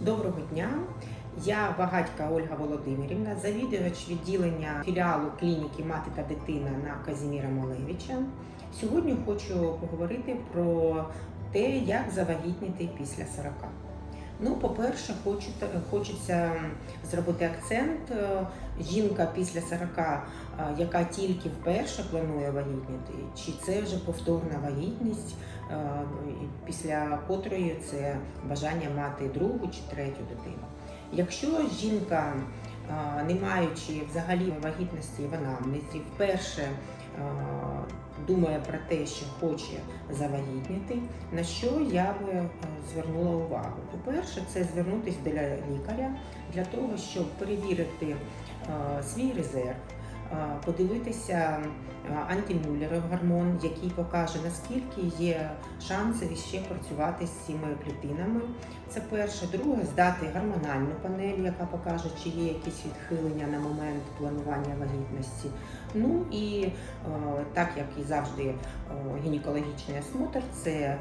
Доброго дня. Я Багатька Ольга Володимирівна, завідувач відділення філіалу клініки Мати та дитина на Казіміра Малевича. Сьогодні хочу поговорити про те, як завагітніти після 40. Ну, по-перше, хочеться зробити акцент. е, Жінка після 40, е, яка тільки вперше планує вагітніти, чи це вже повторна вагітність, е, після котрої це бажання мати другу чи третю дитину. Якщо жінка, не маючи взагалі вагітності в анамнезі, вперше думає про те, що хоче завагітніти, на що я би е, звернула увагу? По-перше, це звернутися до лікаря для того, щоб перевірити е, свій резерв, подивитися е, антимюллеров гормон, який покаже, наскільки є шанси ще працювати з цими клітинами. Це перше. Друге, здати гормональну панель, яка покаже, чи є якісь відхилення на момент планування вагітності. Ну і е, так як і завжди е, гінекологічний осмотр, це е,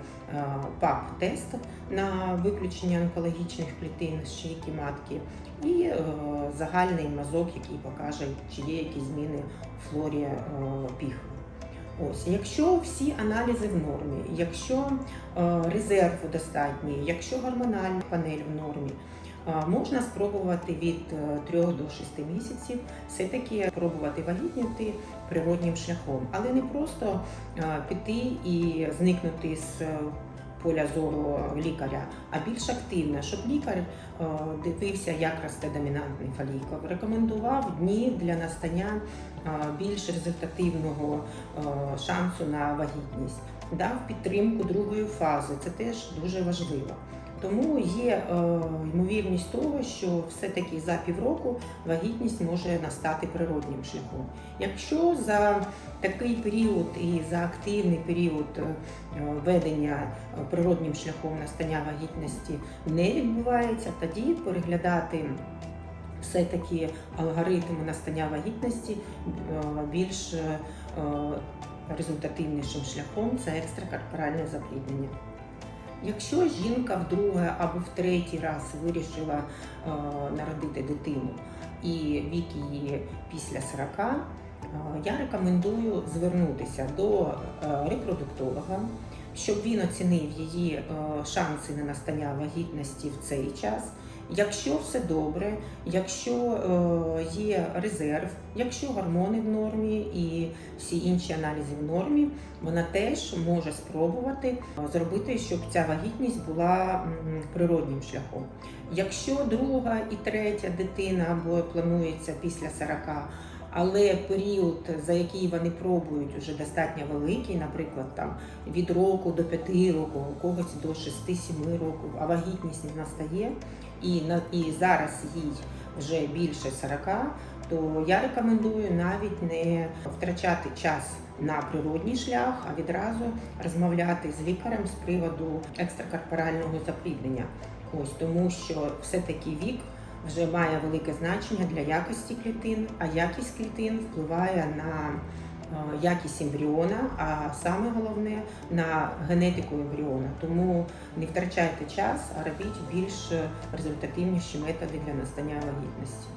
ПАП-тест на виключення онкологічних клітин з шийки матки, і е, загальний мазок, який покаже, чи є якісь зміни в флорі е, піхви. Ось, якщо всі аналізи в нормі, якщо е, резерву достатній, якщо гормональна панель в нормі, е, можна спробувати від 3 до 6 місяців все-таки пробувати вагітніти природнім шляхом, але не просто піти і зникнути з поля зору лікаря, а більш активне, щоб лікар е, дивився, як росте домінантний фолікул, рекомендував дні для настання е, більш результативного е, шансу на вагітність, дав підтримку другої фази. Це теж дуже важливо. Тому є е, ймовірність того, що все-таки за півроку вагітність може настати природнім шляхом. Якщо за такий період і за активний період е, ведення е, природнім шляхом настання вагітності не відбувається, тоді переглядати все-таки алгоритми настання вагітності більш результативнішим шляхом це екстракорпоральне запліднення. Якщо жінка вдруге або в третій раз вирішила е, народити дитину і вік її після 40, е, я рекомендую звернутися до е, репродуктолога, щоб він оцінив її е, шанси на настання вагітності в цей час. Якщо все добре, якщо е, є резерв, якщо гормони в нормі і всі інші аналізи в нормі, вона теж може спробувати е, зробити, щоб ця вагітність була природнім шляхом. Якщо друга і третя дитина або планується після 40, але період, за який вони пробують, вже достатньо великий, наприклад, там від року до 5 років, у когось до 6-7 років, а вагітність не настає, і на і зараз їй вже більше 40, то я рекомендую навіть не втрачати час на природній шлях, а відразу розмовляти з лікарем з приводу екстракорпорального запліднення. Ось тому, що все-таки вік вже має велике значення для якості клітин, а якість клітин впливає на е, якість ембріона, а саме головне на генетику ембріона. Тому не втрачайте час, а робіть більш результативніші методи для настання вагітності.